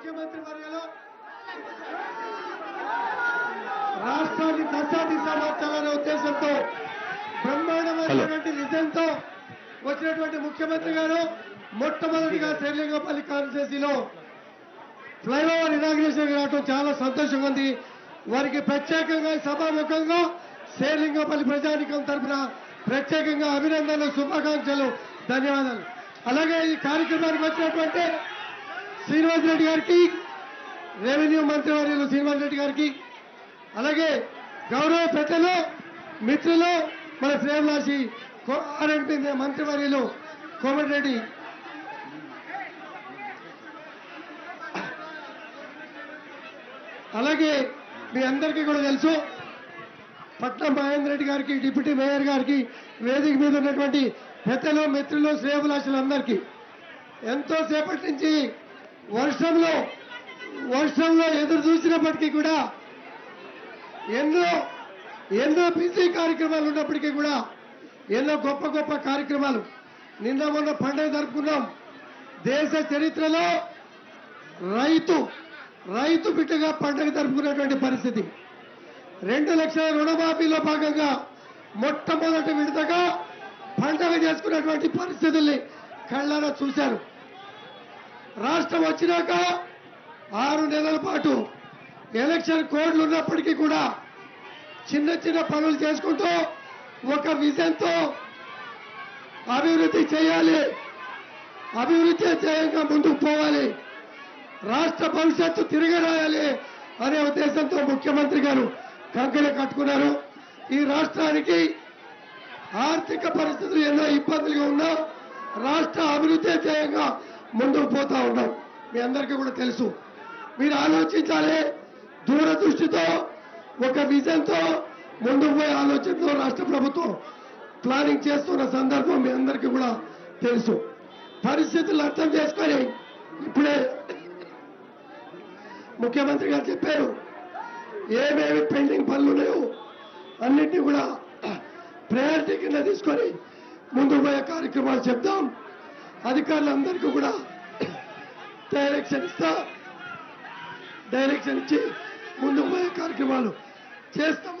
ముఖ్యమంత్రి వర్గంలో రాష్ట్రాన్ని దశాదిశా మార్చాలనే ఉద్దేశంతో బ్రహ్మాండమైనటువంటి విజయంతో వచ్చినటువంటి ముఖ్యమంత్రి గారు మొట్టమొదటిగా శ్రీలింగపల్లి కాన్స్టిట్యూన్సీలో ఫ్లైఓవర్ ఇనాగ్రేషన్ రావడం చాలా సంతోషంగా ఉంది. వారికి ప్రత్యేకంగా సభాముఖంగా శ్రీలింగపల్లి ప్రజానికం తరఫున ప్రత్యేకంగా అభినందనలు శుభాకాంక్షలు ధన్యవాదాలు. అలాగే ఈ కార్యక్రమానికి వచ్చినటువంటి శ్రీనివాస్ రెడ్డి గారికి రెవెన్యూ మంత్రి వర్యులు శ్రీనివాస్ రెడ్డి గారికి అలాగే గౌరవ ప్రజలు మిత్రులు మన శ్రేయలాసి ఆర్ఎంపీ మంత్రివర్యులు కోమటిరెడ్డి అలాగే మీ అందరికీ కూడా తెలుసు పట్నం మహేందర్ రెడ్డి గారికి డిప్యూటీ మేయర్ గారికి వేదిక మీద ఉన్నటువంటి పెద్దలు మిత్రులు శ్రేయభిలాషులందరికీ ఎంతో సేపటి నుంచి వర్షంలో వర్షంలో ఎదురు చూసినప్పటికీ కూడా ఎన్నో ఎన్నో బిజీ కార్యక్రమాలు ఉన్నప్పటికీ కూడా ఎన్నో గొప్ప గొప్ప కార్యక్రమాలు. నిన్న మొన్న పండుగ జరుపుకున్నాం. దేశ చరిత్రలో రైతు రైతు బిడ్డగా పండుగ జరుపుకునేటువంటి పరిస్థితి. రెండు లక్షల రుణమాఫీలో భాగంగా మొట్టమొదటి విడతగా పండుగ చేసుకున్నటువంటి పరిస్థితుల్ని కళ్ళారా చూశారు. రాష్ట్రం వచ్చినాక ఆరు నెలల పాటు ఎలక్షన్ కోడ్లు ఉన్నప్పటికీ కూడా చిన్న చిన్న పనులు చేసుకుంటూ ఒక విజన్తో అభివృద్ధి చేయాలి. అభివృద్ధి చేయంగా ముందుకు పోవాలి. రాష్ట్ర భవిష్యత్తు తిరగరాయాలి అనే ఉద్దేశంతో ముఖ్యమంత్రి గారు కంకణ కట్టుకున్నారు. ఈ రాష్ట్రానికి ఆర్థిక పరిస్థితులు ఎన్నో ఇబ్బందులుగా ఉన్నా రాష్ట్ర అభివృద్ధి చేయంగా ముందుకు పోతా ఉన్నాం. మీ అందరికీ కూడా తెలుసు. మీరు ఆలోచించాలి. దూరదృష్టితో ఒక విజన్తో ముందుకు పోయే ఆలోచనతో రాష్ట్ర ప్రభుత్వం ప్లానింగ్ చేస్తున్న సందర్భం మీ అందరికీ కూడా తెలుసు. పరిస్థితులు అర్థం చేసుకొని ఇప్పుడే ముఖ్యమంత్రి గారు చెప్పారు. ఏమేమి పెండింగ్ పనులు ఉన్నాయో అన్నింటినీ కూడా ప్రయారిటీ కింద తీసుకొని ముందుకు పోయే కార్యక్రమాలు చెప్తాం అధికారులందరికీ కూడా డైరెక్షన్ ఇస్తా డైరెక్షన్ ఇచ్చి ముందుకు పోయే కార్యక్రమాలు చేస్తాం.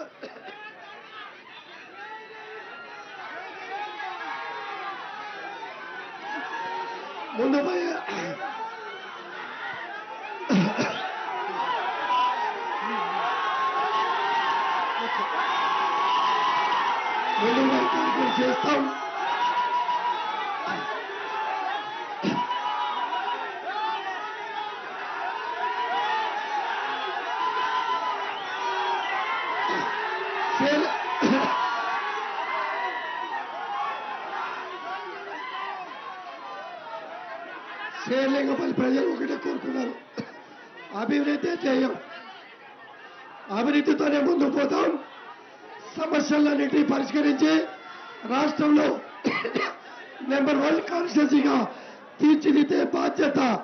ముందు పోయే ముందు పోయే కార్యక్రమం చేస్తాం. శ్రీలింగపల్లి ప్రజలు ఒకటే కోరుకున్నారు. అభివృద్ధి చేయం. అభివృద్ధితోనే ముందుకు పోతాం. సమస్యలన్నింటినీ పరిష్కరించి రాష్ట్రంలో నెంబర్ వన్ కాన్స్టిట్యూన్సీగా తీర్చిదిద్దే బాధ్యత